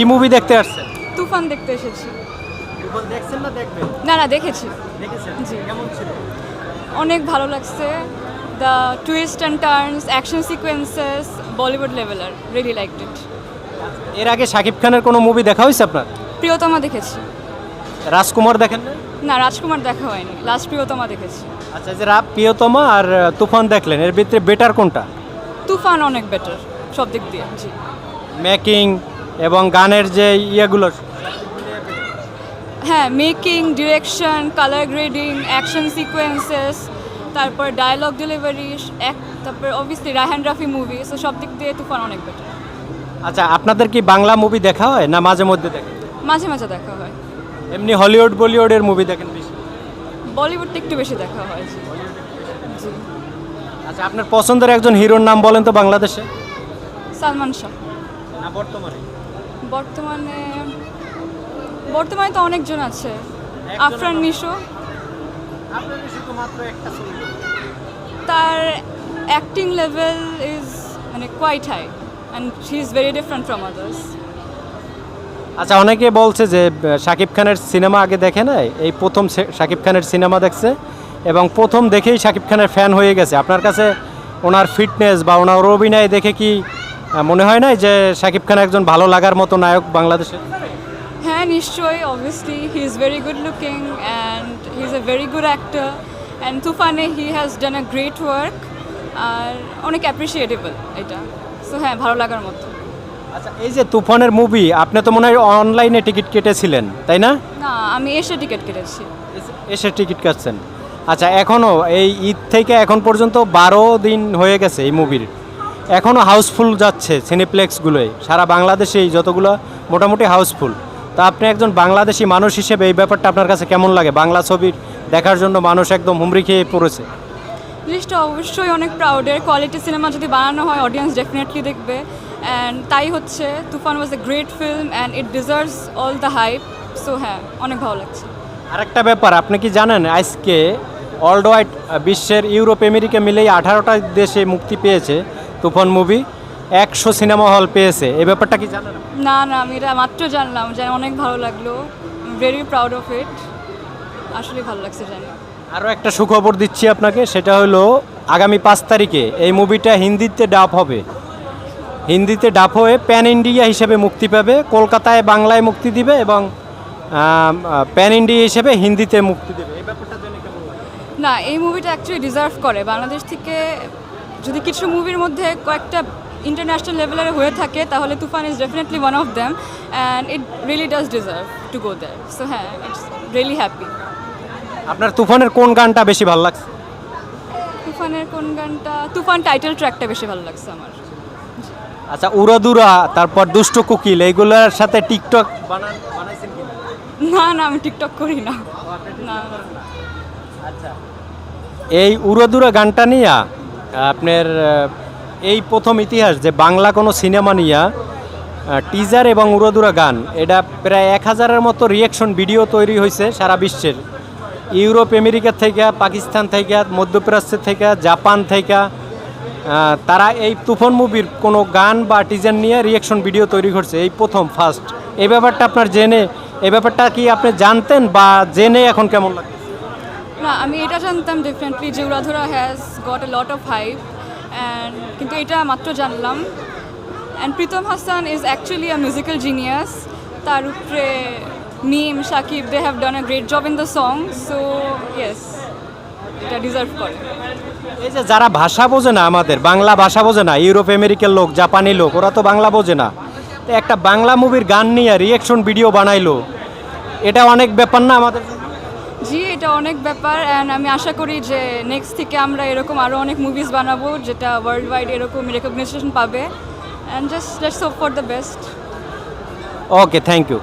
কি মুভি দেখতে আসছেন? তুফান দেখতে এসেছি। তুফান দেখছেন না দেখবেন? না না দেখেছি। দেখেছেন? জি। কেমন ছিল? অনেক ভালো লাগছে। The twist and turns action sequences Bollywood leveller really like it এর আগে শাকিব খানের কোনো মুভি দেখা হয়েছে আপনার? প্রিয়তমা দেখেছি। রাজকুমার দেখেন না না রাজকুমার দেখা হয়নি। লাস্ট প্রিয়তমা দেখেছি। আচ্ছা যে রা- প্রিয়তমা আর তুফান দেখলেন এর ভিতরে বেটার কোনটা? তুফান অনেক বেটার সব দিক দিয়ে জি। মেকিং এবং গানের যে ইয়েগুলো? হ্যাঁ making direction colour grading action sequences তারপর ডায়লগ ডেলিভারি তারপর obviously Raihan Rafi movie so সব দিক দিয়ে তুফান অনেক বেটার আচ্ছা আপনাদের কি বাংলা মুভি দেখা হয় না মাঝে মধ্যে দেখেন মাঝে মাঝে দেখা হয়। এমনি হলিউড বলিউডের মুভি দেখেন বেশি? বলিউডটা একটু বেশি দেখা হয়। জি। আচ্ছা আপনার পছন্দের একজন হিরোর নাম বলেন তো বাংলাদেশে? সালমান শাহ। না বর্তমানে। বর্তমানে বর্তমানে তো অনেকজন আছে। আফরান নিশো একটা তার অ্যাক্টিং লেভেল ইজ মানে quite high and she is very different from others আচ্ছা অনেকে বলছে যে শাকিব খানের সিনেমা আগে দেখে নাই? এই প্রথম সে- শাকিব খানের সিনেমা দেখছে এবং প্রথম দেখেই শাকিব খানের ফ্যান হয়ে গেছে। আপনার কাছে ওনার ফিটনেস বা ওনার অভিনয় দেখে কি মনে হয় না যে শাকিব খান একজন ভালো লাগার মতো নায়ক বাংলাদেশে? হ্যাঁ নিশ্চয়ই obviously he is very good looking and he is a very good actor and তুফানে he has done a great work আর অনেক অ্যাপ্রিসিয়েটেবল এটা। সো হ্যাঁ ভালো লাগার মতো। আচ্ছা এই যে তুফানের মুভি আপনি তো মনে হয় অনলাইনে টিকিট কেটেছিলেন তাই না? না আমি এসে টিকিট কেটেছি। এসে টিকিট কাটছেন। আচ্ছা এখনও এই ঈদ থেকে এখন পর্যন্ত বারো দিন হয়ে গেছে এই মুভির এখনও হাউসফুল যাচ্ছে সিনেপ্লেক্সগুলোয়। সারা বাংলাদেশেই যতগুলো মোটামুটি হাউসফুল। তা আপনি একজন বাংলাদেশি মানুষ হিসেবে এই ব্যাপারটা আপনার কাছে কেমন লাগে? বাংলা ছবির দেখার জন্য মানুষ একদম হুমড়ি খেয়ে পড়েছে। জিনিসটা অবশ্যই অনেক প্রাউডের কোয়ালিটি সিনেমা যদি বানানো হয় অডিয়েন্স ডেফিনেটলি দেখবে। অ্যান্ড তাই হচ্ছে Toofan was a great film and it deserves all the hype so হ্যাঁ অনেক ভালো লাগছে। আরেকটা ব্যাপার আপনি কি জানেন আজকে ওয়ার্ল্ড ওয়াইড বিশ্বের ইউরোপ আমেরিকা মিলেই আঠারোটা দেশে মুক্তি পেয়েছে। তুফান মুভি একশো সিনেমা হল পেয়েছে। এই ব্যাপারটা কি জানেন না না আমি এটা মাত্র জানলাম যে অনেক ভালো লাগল। ভেরি প্রাউড অফ ইট আসলে ভালো লাগছে জানি। আরও একটা সুখবর দিচ্ছি আপনাকে সেটা হলো আগামী পাঁচ তারিখে এই মুভিটা হিন্দিতে ডাব হবে। হিন্দিতে ডাব হয়ে প্যান ইন্ডিয়া হিসেবে মুক্তি পাবে কলকাতায় বাংলায় মুক্তি দিবে এবং প্যান ইন্ডিয়া হিসেবে হিন্দিতে মুক্তি দেবে। এই ব্যাপারটা? না এই মুভিটা অ্যাকচুয়ালি ডিজার্ভ করে। বাংলাদেশ থেকে যদি কিছু মুভির মধ্যে কয়েকটা ইন্টারন্যাশনাল লেভেলের হয়ে থাকে তাহলে Toofan is definitely one of them and it really does deserve to go there so হ্যাঁ ইটস রিয়েলি হ্যাপি আপনার তুফানের কোন গানটা বেশি ভালো লাগছে? তুফানের কোন গানটা? তুফান টাইটেল ট্র্যাকটা বেশি ভালো লাগছে আমার। আচ্ছা উড়াদুরা তারপর দুষ্ট কুকিল এইগুলোর সাথে টিকটক বানান বানাইছেন কিনা? না না আমি টিকটক করি না। না না। আচ্ছা। এই উড়াদুরা গানটা নিয়ে আপনার এই প্রথম ইতিহাস যে বাংলা কোনো সিনেমা নিয়া টিজার এবং উড়োদুরা গান, এটা প্রায় এক হাজারের মতো রিয়েকশন ভিডিও তৈরি হয়েছে সারা বিশ্বের। ইউরোপ, আমেরিকা থেকে, পাকিস্তান থেকে, মধ্যপ্রাচ্য থেকে, জাপান থেকে তারা এই তুফান মুভির কোনো গান বা টিজার নিয়ে রিয়েকশন ভিডিও তৈরি করছে, এই প্রথম ফার্স্ট এই ব্যাপারটা আপনার জেনে, এই ব্যাপারটা কি আপনি জানতেন বা জেনে এখন কেমন লাগে না, আমি এটা জানতাম ডেফিনেটলি যে Uradhura has got a lot of hype and কিন্তু এটা মাত্র জানলাম। And Pritom Hasan is actually a musical genius তার উপরে Mim Sakib they have done a great job in the song so yes এটা ডিজার্ভ করে। এই যে যারা ভাষা বোঝে না আমাদের, বাংলা ভাষা বোঝে না ইউরোপ আমেরিকার লোক জাপানি লোক, ওরা তো বাংলা বোঝে না। একটা বাংলা মুভির গান নিয়ে রিয়েকশন ভিডিও বানাইলো। এটা অনেক ব্যাপার না আমাদের? জি, এটা অনেক ব্যাপার অ্যান্ড আমি আশা করি যে নেক্সট থেকে আমরা এরকম আরও অনেক মুভিজ বানাবো যেটা ওয়ার্ল্ড ওয়াইড এরকম রেকগনাইজেশন পাবে and just let's hope for the best okay thank you